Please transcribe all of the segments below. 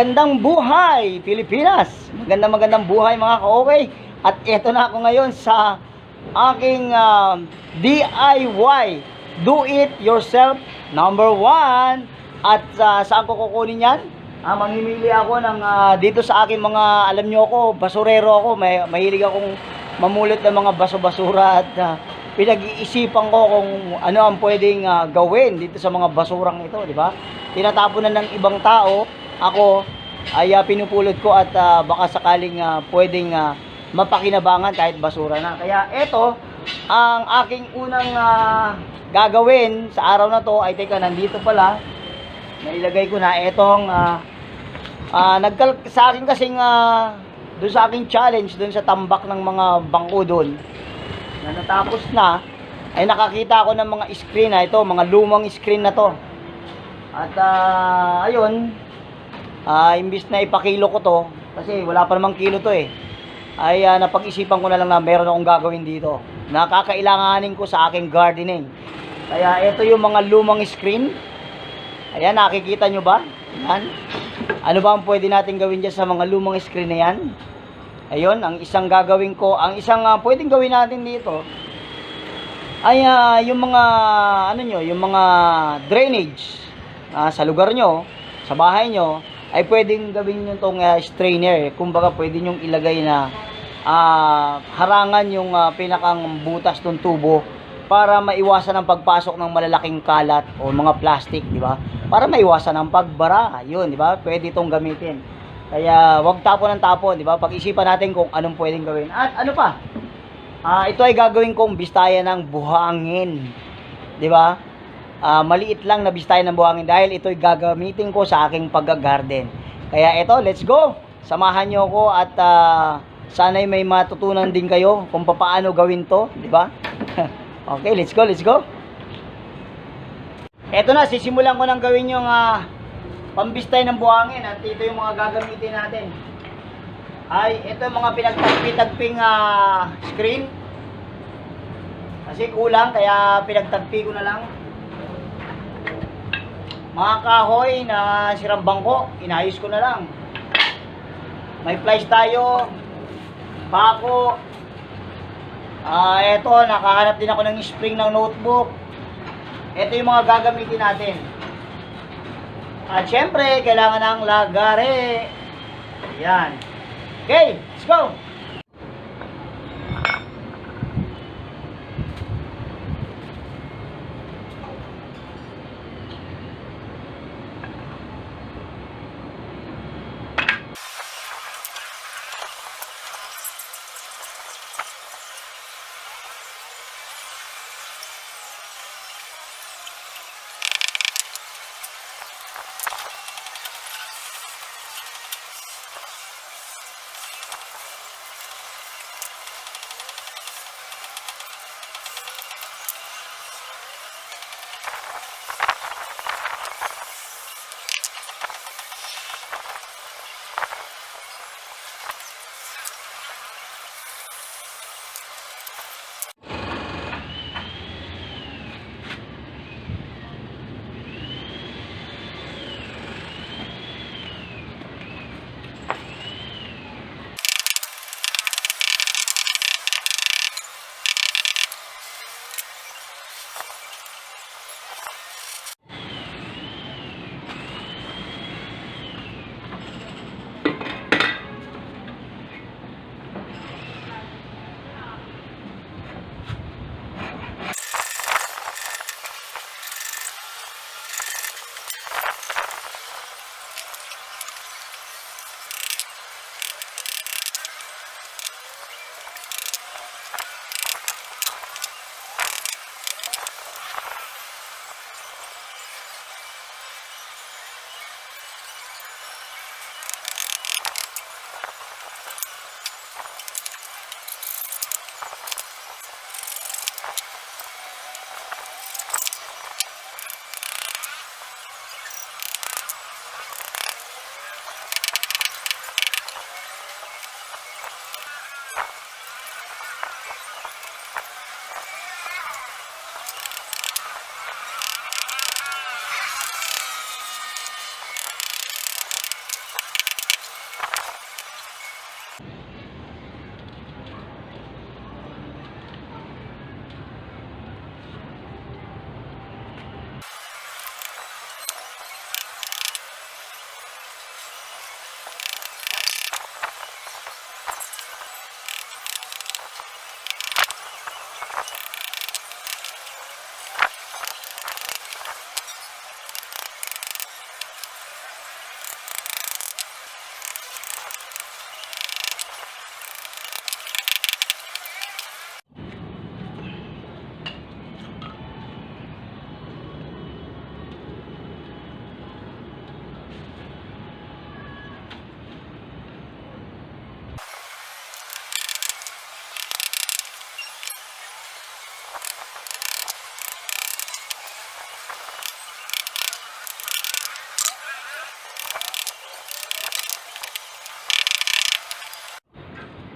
Magandang buhay, Pilipinas! Magandang magandang buhay mga ka-okay. At eto na ako ngayon sa aking ah, DIY, Do It Yourself number one. At ah, saan ko kukunin yan? Ah, mamimili ako ng ah, dito sa aking mga, alam nyo ako, basurero ako. May, mahilig akong mamulot ng mga baso-basura at ah, pinag-iisipan ko kung ano ang pwedeng ah, gawin dito sa mga basurang ito, di ba? Tinatapon na ng ibang tao, ako ay ah, pinupulot ko at ah, baka sakaling ah, pwedeng ah, mapakinabangan kahit basura na. Kaya ito, ang aking unang ah, gagawin sa araw na to ay teka, nandito pala, nailagay ko na itong ah, ah, nagkal sa akin kasing ah, doon sa aking challenge doon sa tambak ng mga bangko doon na natapos na ay nakakita ako ng mga screen na ito, mga lumang screen na to. At ah, ayun, ah, imbis na ipakilo ko to, kasi wala pa namang kilo to eh, ay ah, napag-isipan ko na lang na meron akong gagawin dito. Nakakailanganin ko sa aking gardening. Kaya ito yung mga lumang screen. Ayan, nakikita nyo ba? Yan. Ano ba ang pwede natin gawin dyan sa mga lumang screen na yan? Ayun, ang isang gagawin ko, ang isang ah, pwedeng gawin natin dito ay ah, yung mga ano nyo, yung mga drainage ah, sa lugar nyo, sa bahay nyo, ay pwedeng gawin nyo tong ah, strainer. Kumbaga pwede nyo ilagay na ah, harangan yung ah, pinakang butas ng tubo para maiwasan ang pagpasok ng malalaking kalat o mga plastic, di ba? Para maiwasan ang pagbara. Yun, di ba? Pwede itong gamitin. Kaya wag tapon ng tapon, di ba? Pag-isipan natin kung anong pwedeng gawin. At ano pa? Ah, ito ay gagawin kong bistayan ng buhangin. 'Di ba? Ah, maliit lang na bistayan ng buhangin dahil ito ay gagamitin ko sa aking pagga-garden. Kaya ito, let's go. Samahan niyo ako at ah, sana'y may matutunan din kayo kung paano gawin 'to, 'di ba? okay, let's go, let's go. Ito na, sisimulan ko nang gawin yung ah, pambistay ng buhangin at ito yung mga gagamitin natin ay ito yung mga pinagtagpi-tagping ah, screen kasi kulang kaya pinagtagpi ko na lang mga kahoy na sirang bangko inayos ko na lang. May plies tayo pako ah ito nakahanap din ako ng spring ng notebook. Ito yung mga gagamitin natin. At syempre kailangan ng lagare. Yan Okay, let's go!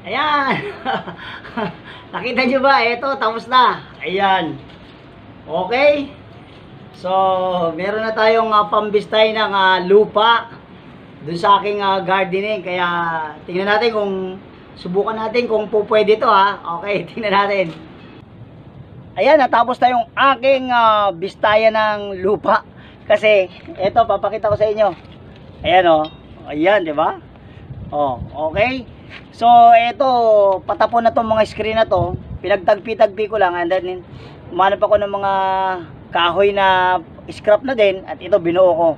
Ayan. Nakita nyo ba? Ito, tapos na. Ayan. Okay. So, meron na tayong uh, pambistay ng ah, lupa dun sa aking ah, gardening. Kaya, tingnan natin kung, subukan natin kung po pwede to ha. Okay, tingnan natin. Ayan, natapos na yung aking ah, bistayan ng lupa. Kasi, eto, papakita ko sa inyo. Ayan o. Ayan, di ba? Oh, okay. So, eto, patapon na tong mga screen na to. Pinagtagpi-tagpi ko lang and then umanap ako ng mga kahoy na scrap na din at ito binuo ko.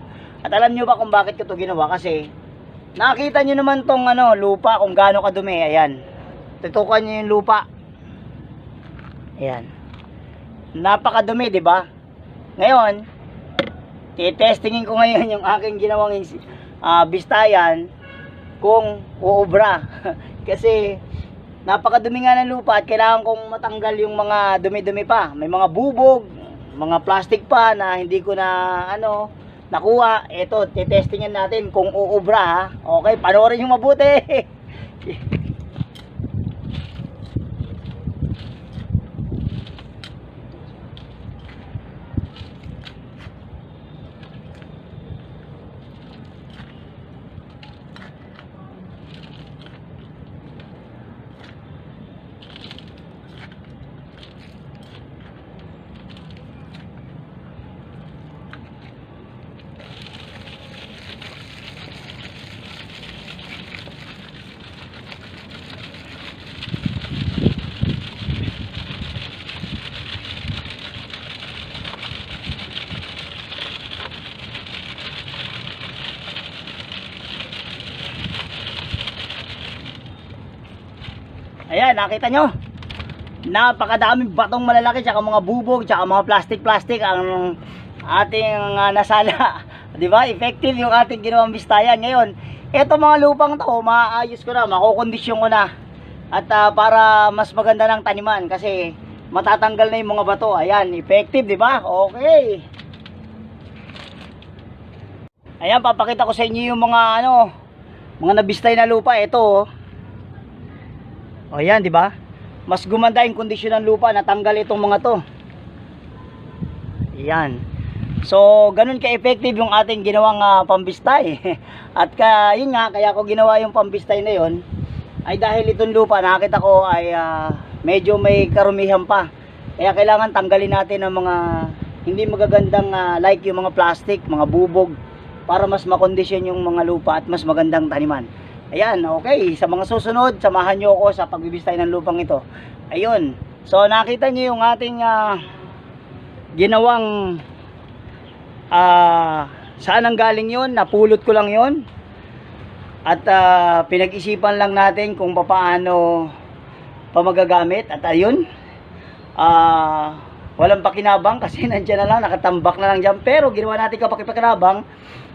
At alam nyo ba kung bakit ko to ginawa? Kasi nakita nyo naman tong ano, lupa kung gaano kadumi. Ayan. Tutukan nyo yung lupa. Ayan. Napakadumi, di ba? Ngayon, titestingin ko ngayon yung aking ginawang ah, bistayan kung uubra. Kasi napakadumi nga ng lupa at kailangan kong matanggal yung mga dumi-dumi pa. May mga bubog, mga plastic pa na hindi ko na ano nakuha. Ito, titestingin natin kung uubra ha. Okay, panoorin yung mabuti. Ayan, nakita nyo? Napakadaming batong malalaki tsaka mga bubog tsaka mga plastic-plastic ang ating ah, nasala. 'Di ba? Effective yung ating ginawang bistayan. Ngayon, eto mga lupang to, maayos ko na, makokondisyon ko na. At ah, para mas maganda ng taniman kasi matatanggal na yung mga bato. Ayan, effective, 'di ba? Okay. Ayan, papakita ko sa inyo yung mga ano, mga nabistay na lupa. Ito, oh. O yan, di ba? Mas gumanda yung kondisyon ng lupa, natanggal itong mga to. Yan. So, ganun ka-effective yung ating ginawang ah, pambistay. At ka, yun nga, kaya ko ginawa yung pambistay na yun, ay dahil itong lupa, nakita ko ay ah, medyo may karumihan pa. Kaya kailangan tanggalin natin ang mga hindi magagandang ah, like yung mga plastic, mga bubog, para mas makondisyon yung mga lupa at mas magandang taniman. Ayan, okay. Sa mga susunod, samahan nyo ako sa pagbibistay ng lupang ito. Ayun. So, nakita nyo yung ating ah, ginawang ah, saan ang galing yon Napulot ko lang yon At ah, pinag-isipan lang natin kung paano pa magagamit. At ayun, ah, walang pakinabang kasi nandiyan na lang, nakatambak na lang dyan. Pero ginawa natin kapakipakinabang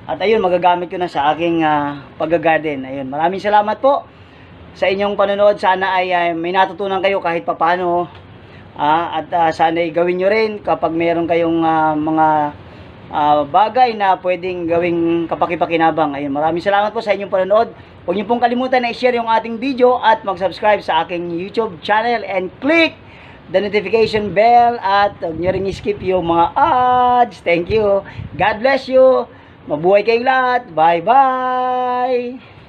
at ayun, magagamit ko na sa aking uh, pag-garden. Ayun, maraming salamat po sa inyong panonood. Sana ay ah, may natutunan kayo kahit papano. Ah, at ah, sana ay gawin nyo rin kapag meron kayong ah, mga ah, bagay na pwedeng gawing kapakipakinabang. Ayun, maraming salamat po sa inyong panonood. Huwag niyo pong kalimutan na i-share yung ating video at mag-subscribe sa aking YouTube channel and click the notification bell at huwag nyo rin skip yung mga ads. Thank you. God bless you. Mabuhay kayong lahat. Bye-bye.